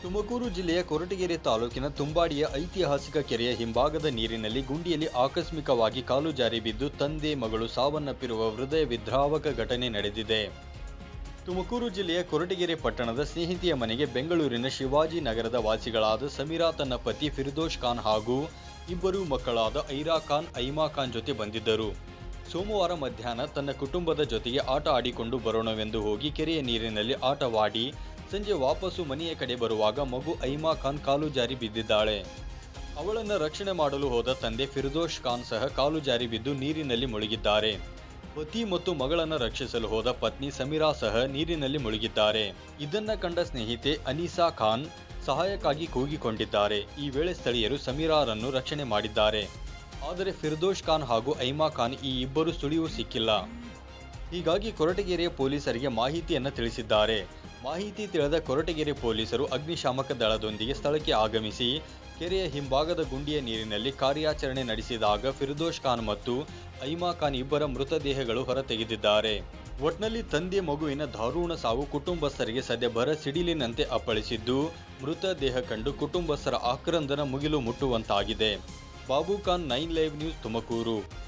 ತುಮಕೂರು ಜಿಲ್ಲೆಯ ಕೊರಟಗೆರೆ ತಾಲೂಕಿನ ತುಂಬಾಡಿಯ ಐತಿಹಾಸಿಕ ಕೆರೆಯ ಹಿಂಭಾಗದ ನೀರಿನಲ್ಲಿ ಗುಂಡಿಯಲ್ಲಿ ಆಕಸ್ಮಿಕವಾಗಿ ಕಾಲು ಜಾರಿ ಬಿದ್ದು ತಂದೆ, ಮಗಳು ಸಾವನ್ನಪ್ಪಿರುವ ಹೃದಯ ವಿದ್ರಾವಕ ಘಟನೆ ನಡೆದಿದೆ. ತುಮಕೂರು ಜಿಲ್ಲೆಯ ಕೊರಟಗೆರೆ ಪಟ್ಟಣದ ಸ್ನೇಹಿತೆಯ ಮನೆಗೆ ಬೆಂಗಳೂರಿನ ಶಿವಾಜಿ ನಗರದ ವಾಸಿಗಳಾದ ಸಮೀರಾ ತನ್ನ ಪತಿ ಫಿರ್ದೋಷ್ ಖಾನ್ ಹಾಗೂ ಇಬ್ಬರು ಮಕ್ಕಳಾದ ಐರಾ ಖಾನ್, ಐಮಾ ಖಾನ್ ಜೊತೆ ಬಂದಿದ್ದರು. ಸೋಮವಾರ ಮಧ್ಯಾಹ್ನ ತನ್ನ ಕುಟುಂಬದ ಜೊತೆಗೆ ಆಟ ಆಡಿಕೊಂಡು ಬರೋಣವೆಂದು ಹೋಗಿ ಕೆರೆಯ ನೀರಿನಲ್ಲಿ ಆಟವಾಡಿ ಸಂಜೆ ವಾಪಸ್ಸು ಮನೆಯ ಕಡೆ ಬರುವಾಗ ಮಗು ಐಮಾ ಖಾನ್ ಕಾಲು ಜಾರಿ ಬಿದ್ದಿದ್ದಾಳೆ. ಅವಳನ್ನು ರಕ್ಷಣೆ ಮಾಡಲು ಹೋದ ತಂದೆ ಫಿರ್ದೋಷ್ ಖಾನ್ ಸಹ ಕಾಲು ಜಾರಿ ಬಿದ್ದು ನೀರಿನಲ್ಲಿ ಮುಳುಗಿದ್ದಾರೆ. ಪತಿ ಮತ್ತು ಮಗಳನ್ನು ರಕ್ಷಿಸಲು ಹೋದ ಪತ್ನಿ ಸಮೀರಾ ಸಹ ನೀರಿನಲ್ಲಿ ಮುಳುಗಿದ್ದಾರೆ. ಇದನ್ನ ಕಂಡ ಸ್ನೇಹಿತೆ ಅನೀಸಾ ಖಾನ್ ಸಹಾಯಕ್ಕಾಗಿ ಕೂಗಿಕೊಂಡಿದ್ದಾರೆ. ಈ ವೇಳೆ ಸ್ಥಳೀಯರು ಸಮೀರಾರನ್ನು ರಕ್ಷಣೆ ಮಾಡಿದ್ದಾರೆ. ಆದರೆ ಫಿರ್ದೋಷ್ ಖಾನ್ ಹಾಗೂ ಐಮಾ ಖಾನ್ ಈ ಇಬ್ಬರು ಸುಳಿವು ಸಿಕ್ಕಿಲ್ಲ. ಹೀಗಾಗಿ ಕೊರಟಗೆರೆಯ ಪೊಲೀಸರಿಗೆ ಮಾಹಿತಿಯನ್ನು ತಿಳಿಸಿದ್ದಾರೆ. ಮಾಹಿತಿ ತಿಳಿದ ಕೊರಟಗೆರೆ ಪೊಲೀಸರು ಅಗ್ನಿಶಾಮಕ ದಳದೊಂದಿಗೆ ಸ್ಥಳಕ್ಕೆ ಆಗಮಿಸಿ, ಕೆರೆಯ ಹಿಂಭಾಗದ ಗುಂಡಿಯ ನೀರಿನಲ್ಲಿ ಕಾರ್ಯಾಚರಣೆ ನಡೆಸಿದಾಗ ಫಿರ್ದೋಷ್ ಖಾನ್ ಮತ್ತು ಐಮಾ ಖಾನ್ ಇಬ್ಬರ ಮೃತದೇಹಗಳು ಹೊರತೆಗೆದಿದ್ದಾರೆ. ಒಟ್ನಲ್ಲಿ ತಂದೆ ಮಗುವಿನ ದಾರುಣ ಸಾವು ಕುಟುಂಬಸ್ಥರಿಗೆ ಸದ್ಯ ಬರ ಸಿಡಿಲಿನಂತೆ ಅಪ್ಪಳಿಸಿದ್ದು ಮೃತದೇಹ ಕಂಡು ಕುಟುಂಬಸ್ಥರ ಆಕ್ರಂದನ ಮುಗಿಲು ಮುಟ್ಟುವಂತಾಗಿದೆ. Babu Khan nine live news Tumakuru.